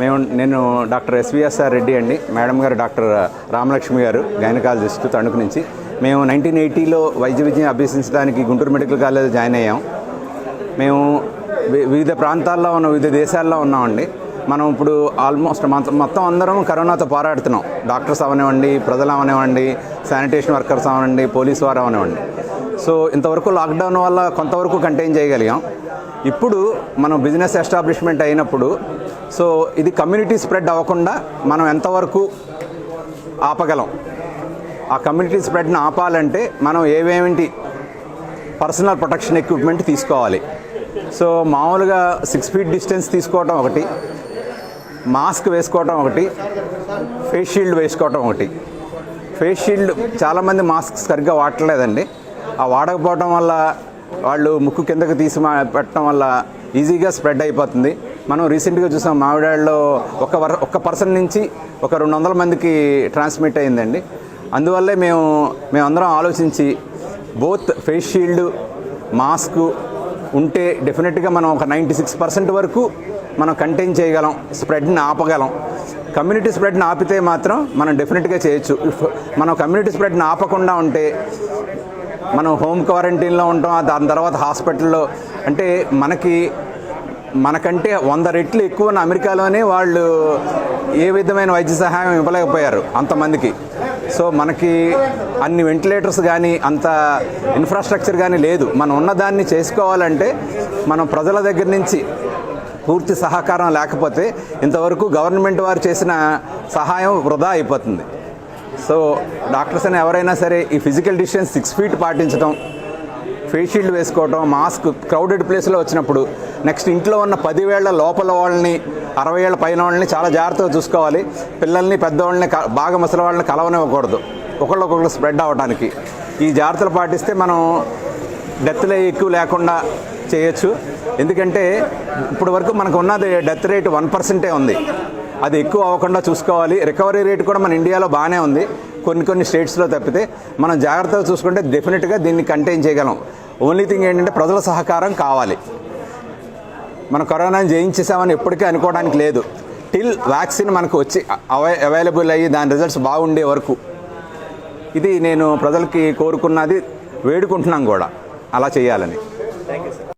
మేము నేను డాక్టర్ ఎస్విఎస్ఆర్ రెడ్డి అండి. మేడం గారు డాక్టర్ రామలక్ష్మి గారు గైనకాలజిస్ట్ తణుకు నుంచి. మేము నైన్టీన్ ఎయిటీలో వైద్య విద్యను అభ్యసించడానికి గుంటూరు మెడికల్ కాలేజ్ జాయిన్ అయ్యాం. మేము వి- వివిధ ప్రాంతాల్లో ఉన్న వివిధ దేశాల్లో ఉన్నామండి మనం ఇప్పుడు ఆల్మోస్ట్ మొత్తం మొత్తం అందరం కరోనాతో పోరాడుతున్నాం. డాక్టర్స్ అవనివ్వండి ప్రజలు అవనివ్వండి శానిటేషన్ వర్కర్స్ అవనివ్వండి పోలీస్ వారు అవనివ్వండి. సో ఇంతవరకు లాక్డౌన్ వల్ల కొంతవరకు కంటైన్ చేయగలిగాం. ఇప్పుడు మనం బిజినెస్ ఎస్టాబ్లిష్మెంట్ అయినప్పుడు సో ఇది కమ్యూనిటీ స్ప్రెడ్ అవ్వకుండా మనం ఎంతవరకు ఆపగలం? ఆ కమ్యూనిటీ స్ప్రెడ్ని ఆపాలంటే మనం ఏవేమిటి పర్సనల్ ప్రొటెక్షన్ ఎక్విప్మెంట్ తీసుకోవాలి. సో మామూలుగా సిక్స్ ఫీట్ డిస్టెన్స్ తీసుకోవటం ఒకటి మాస్క్ వేసుకోవటం ఒకటి ఫేస్ షీల్డ్ వేసుకోవటం ఒకటి. ఫేస్ షీల్డ్ చాలామంది మాస్క్ సరిగ్గా వాడలేదండి ఆ వాడకపోవటం వల్ల వాళ్ళు ముక్కు కిందకి తీసి పెట్టడం వల్ల ఈజీగా స్ప్రెడ్ అయిపోతుంది. మనం రీసెంట్గా చూసాం మామిడాడలో ఒక వర ఒక పర్సన్ నుంచి ఒక రెండు వందల మందికి ట్రాన్స్మిట్ అయిందండి. అందువల్లే మేము మేమందరం ఆలోచించి బోత్ ఫేస్ షీల్డ్ మాస్క్ ఉంటే డెఫినెట్గా మనం ఒక నైంటీ సిక్స్ పర్సెంట్ వరకు మనం కంటైన్ చేయగలం స్ప్రెడ్ని ఆపగలం. కమ్యూనిటీ స్ప్రెడ్ని ఆపితే మాత్రం మనం డెఫినెట్గా చేయొచ్చు. మనం కమ్యూనిటీ స్ప్రెడ్ని ఆపకుండా ఉంటే మనం హోమ్ క్వారంటైన్లో ఉంటాం దాని తర్వాత హాస్పిటల్లో అంటే మనకి మనకంటే వంద రెట్లు ఎక్కువ ఉన్న అమెరికాలోనే వాళ్ళు ఏ విధమైన వైద్య సహాయం ఇవ్వలేకపోయారు అంతమందికి. సో మనకి అన్ని వెంటిలేటర్స్ కానీ అంత ఇన్ఫ్రాస్ట్రక్చర్ కానీ లేదు. మనం ఉన్నదాన్ని చేసుకోవాలంటే మనం ప్రజల దగ్గర నుంచి పూర్తి సహకారం లేకపోతే ఇంతవరకు గవర్నమెంట్ వారు చేసిన సహాయం వృధా అయిపోతుంది. సో డాక్టర్స్ అని ఎవరైనా సరే ఈ ఫిజికల్ డిస్టెన్స్ సిక్స్ ఫీట్ పాటించడం ఫేస్ షీల్డ్ వేసుకోవటం మాస్క్ క్రౌడెడ్ ప్లేస్లో వచ్చినప్పుడు నెక్స్ట్ ఇంట్లో ఉన్న పదివేళ్ళ లోపల వాళ్ళని అరవై ఏళ్ళ పైన వాళ్ళని చాలా జాగ్రత్తగా చూసుకోవాలి. పిల్లల్ని పెద్దవాళ్ళని క- బాగా ముసలి వాళ్ళని కలవనివ్వకూడదు. ఒకళ్ళొకళ్ళు స్ప్రెడ్ అవ్వడానికి ఈ జాగ్రత్తలు పాటిస్తే మనం డెత్లే ఎక్కువ లేకుండా చేయొచ్చు. ఎందుకంటే ఇప్పుడు వరకు మనకు ఉన్నది డెత్ రేట్ వన్ పర్సెంటే ఉంది. అది ఎక్కువ అవ్వకుండా చూసుకోవాలి. రికవరీ రేట్ కూడా మన ఇండియాలో బాగానే ఉంది. కొన్ని కొన్ని స్టేట్స్లో తప్పితే మనం జాగ్రత్తగా చూసుకుంటే డెఫినెట్గా దీన్ని కంటైన్ చేయగలం. ఓన్లీ థింగ్ ఏంటంటే ప్రజల సహకారం కావాలి. మనం కరోనాని జయించేసామని ఎప్పటికీ అనుకోవడానికి లేదు. టిల్ వ్యాక్సిన్ మనకు వచ్చి అవై అవైలబుల్ అయ్యి దాని రిజల్ట్స్ బాగుండే వరకు. ఇది నేను ప్రజలకి కోరుకున్నది వేడుకుంటున్నాం కూడా. అలా చేయాలని.